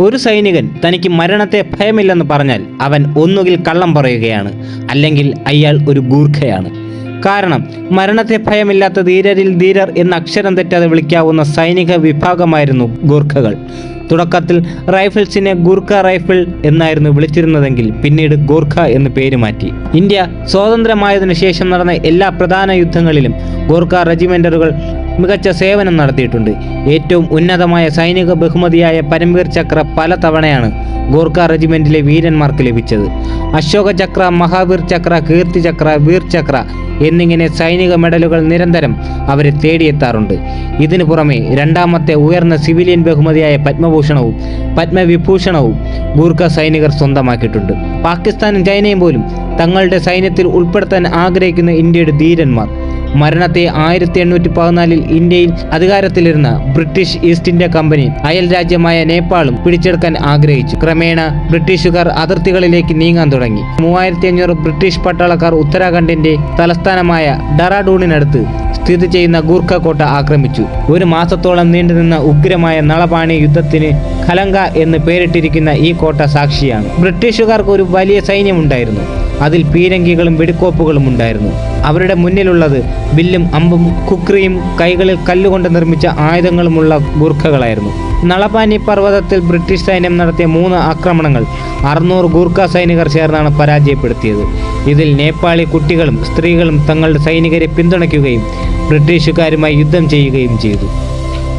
ഒരു സൈനികൻ തനിക്ക് മരണത്തെ ഭയമില്ലെന്ന് പറഞ്ഞാൽ അവൻ ഒന്നുകിൽ കള്ളം പറയുകയാണ് അല്ലെങ്കിൽ അയാൾ ഒരു ഗൂർഖയാണ്. കാരണം മരണത്തെ ഭയമില്ലാത്ത ധീരരിൽ ധീരർ എന്ന അക്ഷരം തെറ്റാതെ വിളിക്കാവുന്ന സൈനിക വിഭാഗമായിരുന്നു ഗൂർഖകൾ. തുടക്കത്തിൽ റൈഫിൾസിനെ ഗൂർഖ റൈഫിൾ എന്നായിരുന്നു വിളിച്ചിരുന്നതെങ്കിൽ പിന്നീട് ഗൂർഖ എന്ന് പേര് മാറ്റി. ഇന്ത്യ സ്വാതന്ത്ര്യമായതിനു ശേഷം നടന്ന എല്ലാ പ്രധാന യുദ്ധങ്ങളിലും ഗൂർഖ റെജിമെന്ററുകൾ മികച്ച സേവനം നടത്തിയിട്ടുണ്ട്. ഏറ്റവും ഉന്നതമായ സൈനിക ബഹുമതിയായ പരംവീർ ചക്ര പല തവണയാണ് ഗോർഖ റെജിമെന്റിലെ വീരന്മാർക്ക് ലഭിച്ചത്. അശോക ചക്ര മഹാവീർ ചക്ര കീർത്തി ചക്ര വീർ ചക്ര എന്നിങ്ങനെ സൈനിക മെഡലുകൾ നിരന്തരം അവരെ തേടിയെത്താറുണ്ട്. ഇതിനു പുറമെ രണ്ടാമത്തെ ഉയർന്ന സിവിലിയൻ ബഹുമതിയായ പത്മഭൂഷണവും പത്മവിഭൂഷണവും ഗൂർഖ സൈനികർ സ്വന്തമാക്കിയിട്ടുണ്ട്. പാകിസ്ഥാനും ചൈനയും പോലും തങ്ങളുടെ സൈന്യത്തിൽ ഉൾപ്പെടുത്താൻ ആഗ്രഹിക്കുന്ന ഇന്ത്യയുടെ ധീരന്മാർ മരണത്തെ ആയിരത്തി എണ്ണൂറ്റി പതിനാലിൽ ഇന്ത്യയിൽ അധികാരത്തിലിരുന്ന ബ്രിട്ടീഷ് ഈസ്റ്റ് ഇന്ത്യ കമ്പനി അയൽ രാജ്യമായ നേപ്പാളും പിടിച്ചെടുക്കാൻ ആഗ്രഹിച്ചു. ക്രമേണ ബ്രിട്ടീഷുകാർ അതിർത്തികളിലേക്ക് നീങ്ങാൻ തുടങ്ങി. മൂവായിരത്തി അഞ്ഞൂറ് ബ്രിട്ടീഷ് പട്ടാളക്കാർ ഉത്തരാഖണ്ഡിന്റെ തലസ്ഥാനമായ ഡറാഡൂണിനടുത്ത് സ്ഥിതി ചെയ്യുന്ന ഗൂർഖ കോട്ട ആക്രമിച്ചു. ഒരു മാസത്തോളം നീണ്ടുനിന്ന ഉഗ്രമായ നളപാണി യുദ്ധത്തിന് ഖലങ്ക എന്ന് പേരിട്ടിരിക്കുന്ന ഈ കോട്ട സാക്ഷിയാണ്. ബ്രിട്ടീഷുകാർക്ക് ഒരു വലിയ സൈന്യമുണ്ടായിരുന്നു. അതിൽ പീരങ്കികളും വെടിക്കോപ്പുകളും ഉണ്ടായിരുന്നു. അവരുടെ മുന്നിലുള്ളത് ബില്ലും അമ്പും കുക്രിയും കൈകളിൽ കല്ലുകൊണ്ട് നിർമ്മിച്ച ആയുധങ്ങളുമുള്ള ഗൂർഖകളായിരുന്നു. നളപാനി പർവതത്തിൽ ബ്രിട്ടീഷ് സൈന്യം നടത്തിയ മൂന്ന് ആക്രമണങ്ങൾ അറുന്നൂറ് ഗൂർഖ സൈനികർ ചേർന്നാണ് പരാജയപ്പെടുത്തിയത്. ഇതിൽ നേപ്പാളി കുട്ടികളും സ്ത്രീകളും തങ്ങളുടെ സൈനികരെ പിന്തുണയ്ക്കുകയും ബ്രിട്ടീഷുകാരുമായി യുദ്ധം ചെയ്യുകയും ചെയ്തു.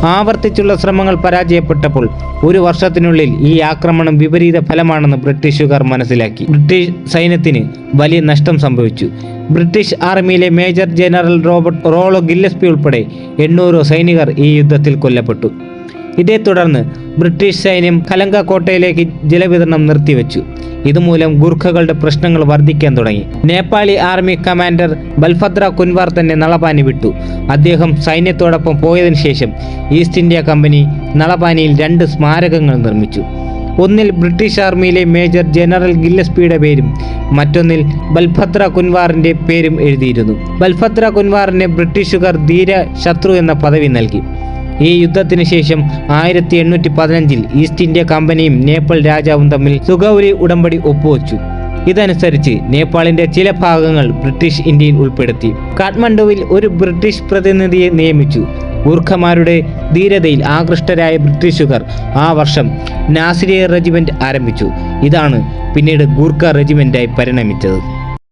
ആവർത്തിച്ചുള്ള ശ്രമങ്ങൾ പരാജയപ്പെട്ടപ്പോൾ ഒരു വർഷത്തിനുള്ളിൽ ഈ ആക്രമണം വിപരീത ഫലമാണെന്ന് ബ്രിട്ടീഷുകാർ മനസ്സിലാക്കി. ബ്രിട്ടീഷ് സൈന്യത്തിന് വലിയ നഷ്ടം സംഭവിച്ചു. British ആർമിയിലെ major general Robert Rollo Gillespie ഉൾപ്പെടെ എണ്ണൂറ് സൈനികർ ഈ യുദ്ധത്തിൽ കൊല്ലപ്പെട്ടു. ഇതേ തുടർന്ന് ബ്രിട്ടീഷ് സൈന്യം കലങ്ക കോട്ടയിലേക്ക് ജലവിതരണം നിർത്തിവെച്ചു. ഇതുമൂലം ഗുർഖകളുടെ പ്രശ്നങ്ങൾ വർദ്ധിക്കാൻ തുടങ്ങി. നേപ്പാളി ആർമി കമാൻഡർ ബൽഭദ്ര കുൻവാർ തന്നെ നളപാനി വിട്ടു. അദ്ദേഹം സൈന്യത്തോടൊപ്പം പോയതിനു ശേഷം ഈസ്റ്റ് ഇന്ത്യ കമ്പനി നളപാനിയിൽ രണ്ട് സ്മാരകങ്ങൾ നിർമ്മിച്ചു. ഒന്നിൽ ബ്രിട്ടീഷ് ആർമിയിലെ മേജർ ജനറൽ ഗില്ലസ്പിയുടെ പേരും മറ്റൊന്നിൽ ബൽഭദ്ര കുൻവാറിന്റെ പേരും എഴുതിയിരുന്നു. ബൽഭദ്ര കുൻവാറിന് ബ്രിട്ടീഷുകാർ ധീര ശത്രു എന്ന പദവി നൽകി. ഈ യുദ്ധത്തിന് ശേഷം ആയിരത്തി എണ്ണൂറ്റി പതിനഞ്ചിൽ ഈസ്റ്റ് ഇന്ത്യ കമ്പനിയും നേപ്പാൾ രാജാവും തമ്മിൽ സുഗൗരി ഉടമ്പടി ഒപ്പുവച്ചു. ഇതനുസരിച്ച് നേപ്പാളിന്റെ ചില ഭാഗങ്ങൾ ബ്രിട്ടീഷ് ഇന്ത്യയിൽ ഉൾപ്പെടുത്തി. കാഠ്മണ്ഡുവിൽ ഒരു ബ്രിട്ടീഷ് പ്രതിനിധിയെ നിയമിച്ചു. ഗൂർഖമാരുടെ ധീരതയിൽ ആകൃഷ്ടരായ ബ്രിട്ടീഷുകാർ ആ വർഷം നാസിരിയ റെജിമെന്റ് ആരംഭിച്ചു. ഇതാണ് പിന്നീട് ഗൂർഖ റെജിമെന്റായി പരിണമിച്ചത്.